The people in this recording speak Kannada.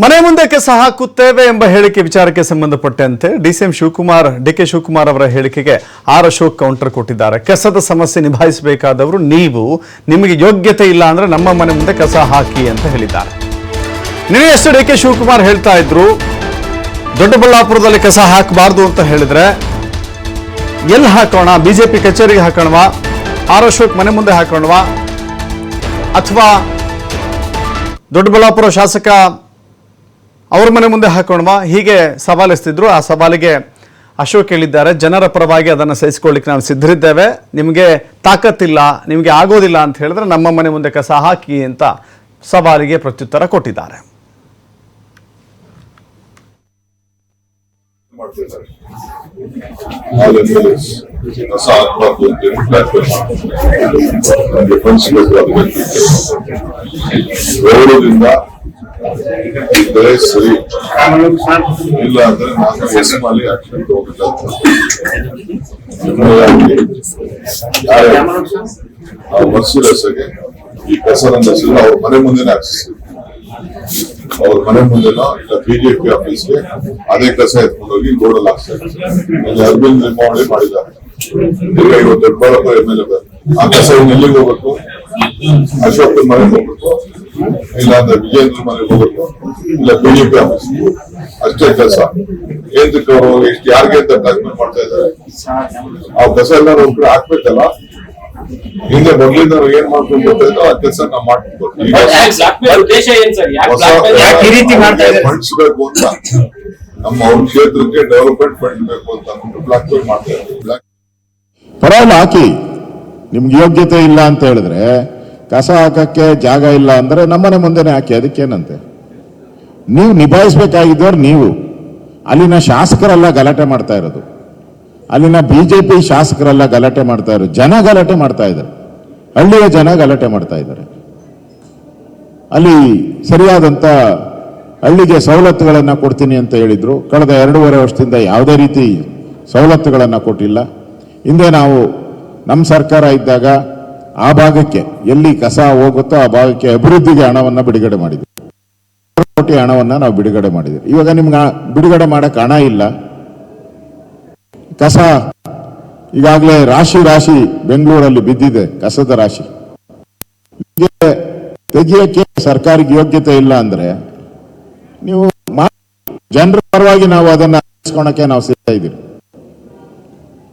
ಮನೆ ಮುಂದೆ ಸಹ ಹಾಕುತ್ತೇವೆ ಎಂಬ ಹೇಳಿಕೆ ವಿಚಾರಕ್ಕೆ ಸಂಬಂಧಪಟ್ಟಂತೆ ಡಿಸಿಎಂ ಶಿವಕುಮಾರ್, ಡಿಕೆ ಶಿವಕುಮಾರ್ ಅವರ ಹೇಳಿಕೆಗೆ ಆರ್ ಅಶೋಕ್ ಕೌಂಟರ್ ಕೊಟ್ಟಿದ್ದಾರೆ. ಕಸದ ಸಮಸ್ಯೆ ನಿಭಾಯಿಸಬೇಕಾದವರು ನೀವು, ನಿಮಗೆ ಯೋಗ್ಯತೆ ಇಲ್ಲ ಅಂದ್ರೆ ನಮ್ಮ ಮನೆ ಮುಂದೆ ಕಸ ಹಾಕಿ ಅಂತ ಹೇಳಿದ್ದಾರೆ. ನಿನ್ನೆಯಷ್ಟು ಡಿ ಕೆ ಶಿವಕುಮಾರ್ ಹೇಳ್ತಾ ಇದ್ರು? ದೊಡ್ಡಬಳ್ಳಾಪುರದಲ್ಲಿ ಕಸ ಹಾಕಬಾರ್ದು ಅಂತ ಹೇಳಿದ್ರೆ ಎಲ್ಲಿ ಹಾಕೋಣ? ಬಿಜೆಪಿ ಕಚೇರಿಗೆ ಹಾಕೋಣವಾ? ಆರ್ ಅಶೋಕ್ ಮನೆ ಮುಂದೆ ಹಾಕೋಣವಾ? ಅಥವಾ ದೊಡ್ಡಬಳ್ಳಾಪುರ ಶಾಸಕ ಅವ್ರ ಮನೆ ಮುಂದೆ ಹಾಕೋಣವಾ? ಹೀಗೆ ಸವಾಲೆಸ್ತಿದ್ರು. ಆ ಸವಾಲಿಗೆ ಅಶೋಕ್ ಹೇಳಿದ್ದಾರೆ, ಜನರ ಪರವಾಗಿ ಅದನ್ನು ಸಹಿಸಿಕೊಳ್ಳಿಕ್ಕೆ ನಾವು ಸಿದ್ಧರಿದ್ದೇವೆ. ನಿಮಗೆ ತಾಕತ್ತಿಲ್ಲ, ನಿಮಗೆ ಆಗೋದಿಲ್ಲ ಅಂತ ಹೇಳಿದ್ರೆ ನಮ್ಮ ಮನೆ ಮುಂದೆ ಕಸ ಹಾಕಿ ಅಂತ ಸವಾಲಿಗೆ ಪ್ರತ್ಯುತ್ತರ ಕೊಟ್ಟಿದ್ದಾರೆ. ಇದ್ದರೆ ಸರಿ. ಇಲ್ಲ ಅಂದ್ರೆ ನಾನು ಮಾಡಿ ಆಕ್ಷನ್ ತಗೋಬೇಕಾಗ್ತದೆ ಮರ್ಸಿಲೆಸ್ಗೆ ಈ ಕಸರನ್ನ ಹೆಸರು ಅವ್ರ ಮನೆ ಮುಂದೆನೆ ಹಾಕ್ಸಿಸ್ತೀವಿ ಅವ್ರ ಮನೆ ಮುಂದೆನೋ ಇಲ್ಲ ಬಿಜೆಪಿ ಆಫೀಸ್ಗೆ ಅದೇ ಕಸ ಎತ್ಕೊಂಡು ಹೋಗಿ ರೋಡಲ್ಲಿ ಇಲ್ಲಿ ಅರವಿಂದ್ ಲಿಂಬಾವಳಿ ಮಾಡಿದ್ದಾರೆ. ಈಗ ಇವತ್ತು ದೊಡ್ಡಬಳ್ಳಾಪುರ ಎಂ ಎಲ್ ಎ ಆ ಕಸ ಎಲ್ಲಿಗೆ ಹೋಗ್ಬೇಕು? ಅಶೋಕ್ ಮನೆಗೆ ಹೋಗ್ಬೇಕು ಇಲ್ಲ ಅಂದ್ರೆ ವಿಜೇಂದ್ರ ಹೋಗ್ಬೇಕು ಇಲ್ಲ ಬಿಜೆಪಿ ಆಫೀಸ್ ಅಷ್ಟೇ ಕೆಲಸ ಏನ್ದಕ್ಕೆ ಅವರು ಎಷ್ಟು ಯಾರಿಗೆ ಅಂತ ಟ್ರೀಟ್ಮೆಂಟ್ ಮಾಡ್ತಾ ಇದ್ದಾರೆ ಆ ಕಸ ಎಲ್ಲ ಕಡೆ ಹಾಕ್ಬೇಕಲ್ಲ ಹಿಂದೆ ಮೊದ್ಲಿಂದ ಏನ್ ಮಾಡ್ಕೊಂಡು ಆ ಕೆಲಸ ನಾವು ಮಾಡ್ಕೊಂಡು ಅಂತ ನಮ್ಮ ಅವ್ರ ಕ್ಷೇತ್ರಕ್ಕೆ ಡೆವಲಪ್ಮೆಂಟ್ ಫಂಡ್ ಬೇಕು ಅಂತ ಅಂದ್ಬಿಟ್ಟು ಬ್ಲಾಕ್ ಮೇಲ್ ಮಾಡ್ತಾ ಇದ್ದಾರೆ ಪರವಾಗಿಲ್ಲ ಹಾಕಿ ನಿಮ್ಗೆ ಯೋಗ್ಯತೆ ಇಲ್ಲ ಅಂತ ಹೇಳಿದ್ರೆ ಕಸ ಹಾಕಕ್ಕೆ ಜಾಗ ಇಲ್ಲ ಅಂದ್ರೆ ನಮ್ಮನೆ ಮುಂದೆನೆ ಹಾಕಿ, ಅದಕ್ಕೇನಂತೆ? ನೀವು ನಿಭಾಯಿಸ್ಬೇಕಾಗಿದ್ದವ್ರು ನೀವು. ಅಲ್ಲಿನ ಶಾಸಕರೆಲ್ಲ ಗಲಾಟೆ ಮಾಡ್ತಾ ಇರೋದು. ಅಲ್ಲಿನ ಬಿಜೆಪಿ ಶಾಸಕರೆಲ್ಲ ಗಲಾಟೆ ಮಾಡ್ತಾ ಇರೋದು. ಜನ ಗಲಾಟೆ ಮಾಡ್ತಾ ಇದ್ದಾರೆ. ಹಳ್ಳಿಯ ಜನ ಗಲಾಟೆ ಮಾಡ್ತಾ ಇದ್ದಾರೆ. ಅಲ್ಲಿ ಸರಿಯಾದಂತ ಹಳ್ಳಿಗೆ ಸವಲತ್ತುಗಳನ್ನ ಕೊಡ್ತೀನಿ ಅಂತ ಹೇಳಿದ್ರು. ಕಳೆದ ಎರಡೂವರೆ ವರ್ಷದಿಂದ ಯಾವುದೇ ರೀತಿ ಸವಲತ್ತುಗಳನ್ನ ಕೊಟ್ಟಿಲ್ಲ. ಹಿಂದೆ ನಾವು ನಮ್ಮ ಸರ್ಕಾರ ಇದ್ದಾಗ ಆ ಭಾಗಕ್ಕೆ ಎಲ್ಲಿ ಕಸ ಹೋಗುತ್ತೋ ಆ ಭಾಗಕ್ಕೆ ಅಭಿವೃದ್ಧಿಗೆ ಹಣವನ್ನ ಬಿಡುಗಡೆ ಮಾಡಿದ್ವಿ ಕೋಟಿ ಹಣವನ್ನ ನಾವು ಬಿಡುಗಡೆ ಮಾಡಿದ್ವಿ ಇವಾಗ ನಿಮ್ಗೆ ಬಿಡುಗಡೆ ಮಾಡಕ್ ಹಣ ಇಲ್ಲ. ಕಸ ಈಗಾಗಲೇ ರಾಶಿ ರಾಶಿ ಬೆಂಗಳೂರಲ್ಲಿ ಬಿದ್ದಿದೆ, ಕಸದ ರಾಶಿ. ತೆಗಿಯಕ್ಕೆ ಸರ್ಕಾರಕ್ಕೆ ಯೋಗ್ಯತೆ ಇಲ್ಲ ಅಂದ್ರೆ ನೀವು. ಜನರ ಪರವಾಗಿ ನಾವು ಅದನ್ನ ನಾವು ಸಿಗ್ತಾ ಇದ್ದೀವಿ.